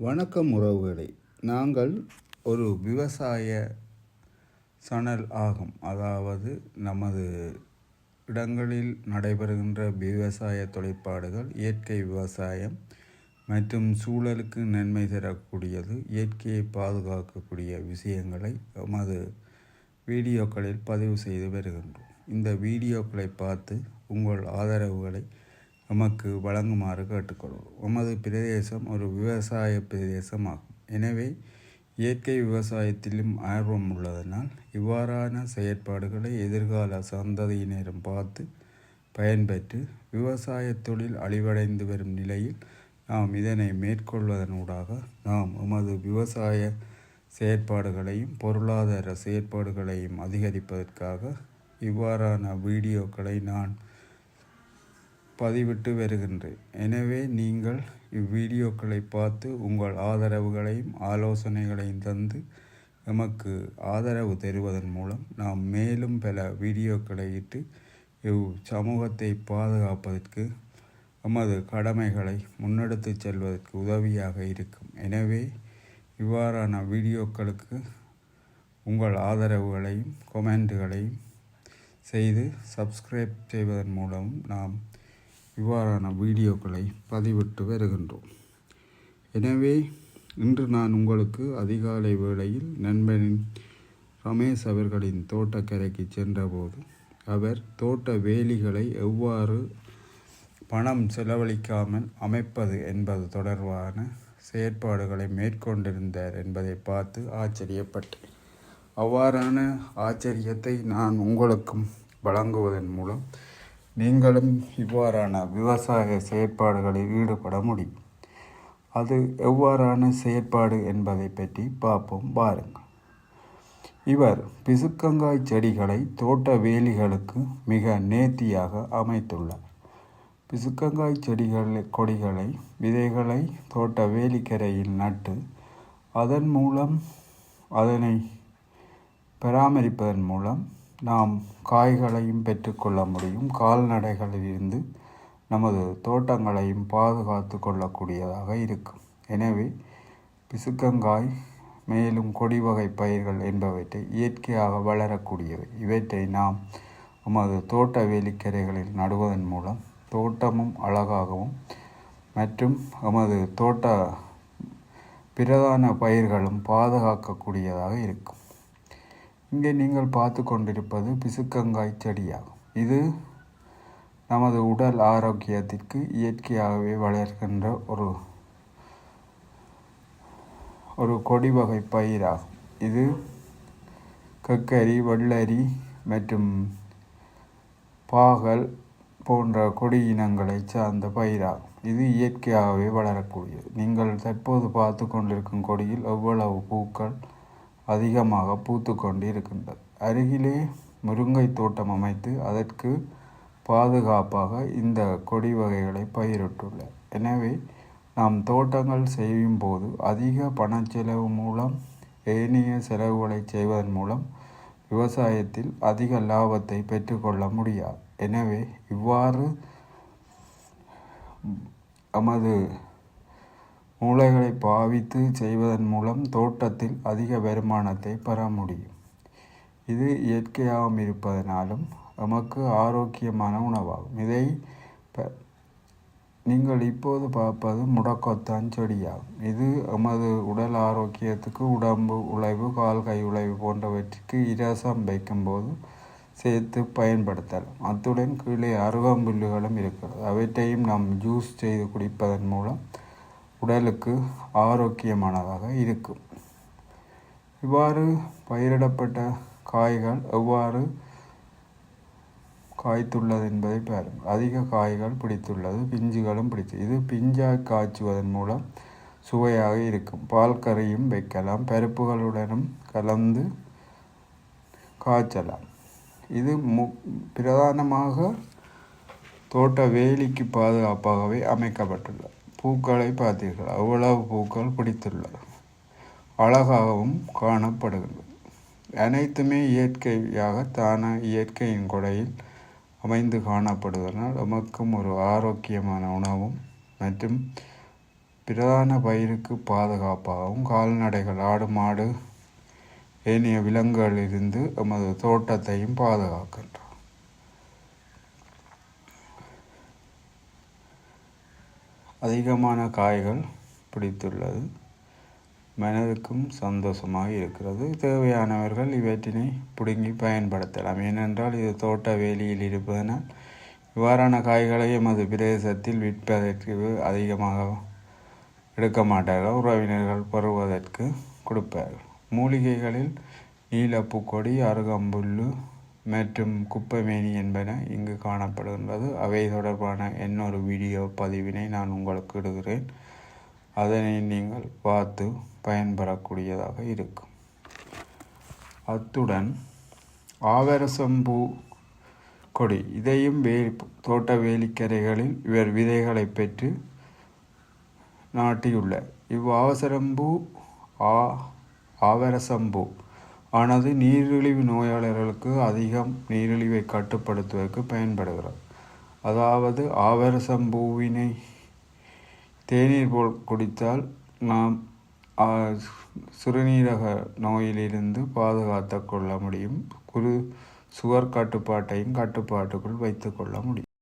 வணக்கம் உறவுகளே. நாங்கள் ஒரு விவசாய சணல் ஆகும். அதாவது நமது இடங்களில் நடைபெறுகின்ற விவசாய தொழிற்பாடுகள் இயற்கை விவசாயம் மற்றும் சூழலுக்கு நன்மை தரக்கூடியது இயற்கையை பாதுகாக்கக்கூடிய விஷயங்களை நமது வீடியோக்களில் பதிவு செய்து வருகின்றோம். இந்த வீடியோக்களை பார்த்து உங்கள் ஆதரவுகளை நமக்கு வழங்குமாறு கேட்டுக்கொள்வோம். எமது பிரதேசம் ஒரு விவசாய பிரதேசமாகும். எனவே இயற்கை விவசாயத்திலும் ஆர்வம் உள்ளதனால் இவ்வாறான செயற்பாடுகளை எதிர்கால சந்ததியினரும் பார்த்து பயன்பெற்று விவசாய தொழில் அழிவடைந்து வரும் நிலையில் நாம் இதனை மேற்கொள்வதனூடாக நாம் எமது விவசாய செயற்பாடுகளையும் பொருளாதார செயற்பாடுகளையும் அதிகரிப்பதற்காக இவ்வாறான வீடியோக்களை நான் பதிவிட்டு வருகின்றேன். எனவே நீங்கள் இவ்வீடியோக்களை பார்த்து உங்கள் ஆதரவுகளையும் ஆலோசனைகளையும் தந்து எமக்கு ஆதரவு தருவதன் மூலம் நாம் மேலும் பல வீடியோக்களை இட்டு இவ் சமூகத்தை பாதுகாப்பதற்கு எமது கடமைகளை முன்னெடுத்து செல்வதற்கு உதவியாக இருக்கும். எனவே இவ்வாறான வீடியோக்களுக்கு உங்கள் ஆதரவுகளையும் கொமெண்ட்டுகளையும் செய்து சப்ஸ்கிரைப் செய்வதன் மூலம் நாம் இவ்வாறான வீடியோக்களை பதிவிட்டு வருகின்றோம். எனவே இன்று நான் உங்களுக்கு அதிகாலை வேளையில் நண்பனின் ரமேஷ் அவர்களின் தோட்டக்கரைக்கு சென்றபோது அவர் தோட்ட வேலிகளை எவ்வாறு பணம் செலவழிக்காமல் அமைப்பது என்பது தொடர்பான செயற்பாடுகளை மேற்கொண்டிருந்தார் என்பதை பார்த்து ஆச்சரியப்பட்டேன். அவ்வாறான ஆச்சரியத்தை நான் உங்களுக்கும் வழங்குவதன் மூலம் நீங்களும் இவ்வாறான விவசாய செயற்பாடுகளில் ஈடுபட முடியும். அது எவ்வாறான செயற்பாடு என்பதை பற்றி பார்ப்போம் பாருங்கள். இவர் பிசுக்கங்காய் செடிகளை தோட்ட வேலிகளுக்கு மிக நேர்த்தியாக அமைத்துள்ளார். பிசுக்கங்காய் செடிகளை கொடிகளை விதைகளை தோட்ட வேலிக்கரையில் நட்டு அதன் மூலம் அதனை பராமரிப்பதன் மூலம் நாம் காய்களையும் பெற்றுக்கொள்ள முடியும். கால்நடைகளிலிருந்து நமது தோட்டங்களையும் பாதுகாத்து கொள்ளக்கூடியதாக இருக்கும். எனவே பிசுக்கங்காய் மேலும் கொடி வகை பயிர்கள் என்பவற்றை இயற்கையாக வளரக்கூடியவை. இவற்றை நாம் நமது தோட்ட வேலிக்கரைகளில் நடுவதன் மூலம் தோட்டமும் அழகாகவும் மற்றும் நமது தோட்ட பிரதான பயிர்களும் பாதுகாக்கக்கூடியதாக இருக்கும். இங்கே நீங்கள் பார்த்து கொண்டிருப்பது பிசுக்கங்காய் செடியாகும். இது நமது உடல் ஆரோக்கியத்திற்கு இயற்கையாகவே வளர்கின்ற ஒரு ஒரு கொடி வகை பயிராகும். இது கக்கரி வெள்ளரி மற்றும் பாகல் போன்ற கொடி இனங்களை சார்ந்த பயிராகும். இது இயற்கையாகவே வளரக்கூடியது. நீங்கள் தற்போது பார்த்து கொண்டிருக்கும் கொடியில் எவ்வளவு பூக்கள் அதிகமாக பூத்து கொண்டு இருக்கின்றது அருகிலே முருங்கை தோட்டம் அமைத்து அதற்கு பாதுகாப்பாக இந்த கொடி வகைகளை பயிரிட்டுள்ளார் எனவே நாம் தோட்டங்கள் செய்யும் போது அதிக பணச்செலவு மூலம் ஏனைய செலவுகளை செய்வதன் மூலம் விவசாயத்தில் அதிக லாபத்தை பெற்றுக்கொள்ள முடியாது. எனவே இவ்வாறு நமது மூளைகளை பாவித்து செய்வதன் மூலம் தோட்டத்தில் அதிக வருமானத்தை பெற முடியும். இது இயற்கையாகவும் இருப்பதனாலும் நமக்கு ஆரோக்கியமான உணவாகும். இதை நீங்கள் இப்போது பார்ப்பது முடக்கொத்தான் செடியாகும். இது எமது உடல் ஆரோக்கியத்துக்கு உடம்பு உழைவு கால் கை உழைவு போன்றவற்றிற்கு இரசம் வைக்கும்போது சேர்த்து பயன்படுத்தலாம். அத்துடன் கீழே அருகம்புல்லுகளும் இருக்கிறது. அவற்றையும் நாம் ஜூஸ் செய்து குடிப்பதன் மூலம் உடலுக்கு ஆரோக்கியமானதாக இருக்கும். இவ்வாறு பயிரிடப்பட்ட காய்கள் எவ்வாறு காய்த்துள்ளது என்பதை பாருங்கள். அதிக காய்கள் பிடித்துள்ளது பிஞ்சுகளும் பிடித்து இது பிஞ்சாக காய்ச்சுவதன் மூலம் சுவையாக இருக்கும். பால் கறியும் வைக்கலாம் பருப்புகளுடனும் கலந்து காய்ச்சலாம். இது மு பிரதானமாக தோட்ட வேலிக்கு பாதுகாப்பாகவே அமைக்கப்பட்டுள்ளது. பூக்களை பார்த்தீர்கள். அவ்வளவு பூக்கள் பிடித்துள்ளது. அழகாகவும் காணப்படுகின்றது அனைத்துமே இயற்கையாக தான இயற்கையின் கொடையில் அமைந்து காணப்படுவதனால் நமக்கும் ஒரு ஆரோக்கியமான உணவும் மற்றும் பிரதான பயிருக்கு பாதுகாப்பாகவும் கால்நடைகள் ஆடு மாடு ஏனைய விலங்குகளிலிருந்து நமது தோட்டத்தையும் பாதுகாக்கின்றோம் அதிகமான காய்கள் பிடித்துள்ளது. மனதுக்கும் சந்தோஷமாக இருக்கிறது. தேவையானவர்கள் இவற்றினை பிடுங்கி பயன்படுத்தலாம். ஏனென்றால் இது தோட்ட வேலியில் இருப்பதனால் இவ்வாறான காய்களை எமது பிரதேசத்தில் விற்பதற்கு அதிகமாக எடுக்க மாட்டார்கள். உறவினர்கள் பெறுவதற்கு கொடுப்பார்கள். மூலிகைகளில் நீலப்பூக்கொடி அருகம்புல்லு மற்றும் குப்பைமேனி என்பன இங்கு காணப்படுகின்றது. அவை தொடர்பான இன்னொரு வீடியோ பதிவினை நான் உங்களுக்கு இடுகிறேன். அதனை நீங்கள் பார்த்து பயன்பெறக்கூடியதாக இருக்கும். அத்துடன் ஆவரசம்பூ கொடி இதையும் வேலி தோட்ட வேலிக்கரைகளில் இவர் விதைகளை பெற்று நாட்டியுள்ளார். இவ்வாவசரம்பூ ஆ ஆவரசம்பூ ஆனது நீரிழிவு நோயாளர்களுக்கு அதிகம் நீரிழிவை கட்டுப்படுத்துவதற்கு பயன்படுகிறது. அதாவது ஆவரசம்பூவினை தேநீர் போல் குடித்தால் நாம் சிறுநீரக நோயிலிருந்து பாதுகாத்து கொள்ள முடியும். குரு சுகர் கட்டுப்பாட்டையும் கட்டுப்பாட்டுக்குள் வைத்து கொள்ள முடியும்.